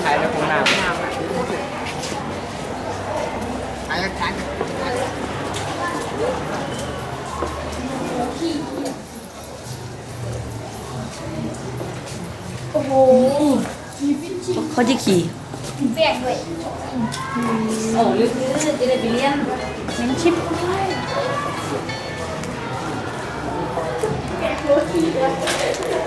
ใช้แล้วคงหน้าไอ้ฉันโอ้โหเขาจะขี่แบกด้วยโอ้ลึกๆจะได้ไปเลี้ยนเลี้ยนชิปแบกรถขี่ด้วย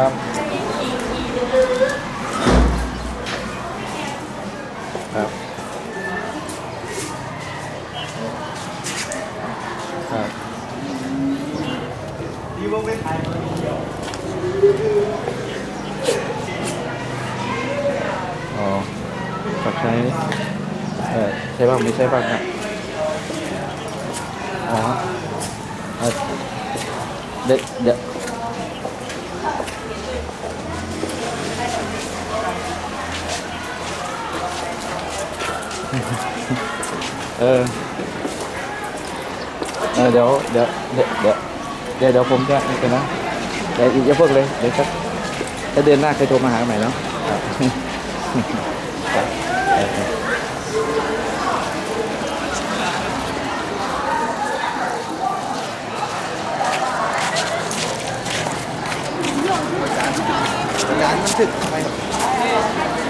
ครับครับครับอ๋อปักใช้เออใช่บ้างไม่ใช่บ้างครับอ๋อเอ่อเดี๋ยวเดี๋ เออ เออเดี๋ยวเดี๋ยวเดี๋ยวเดี๋ยวเดี๋ยวผมจะนี่กันนะเดี๋ยวอย่าเพิ่งเลยเดี๋ยวสักถ้าเดือนหน้าเคยโทรมาหาใหม่เนาะร้านมันถึก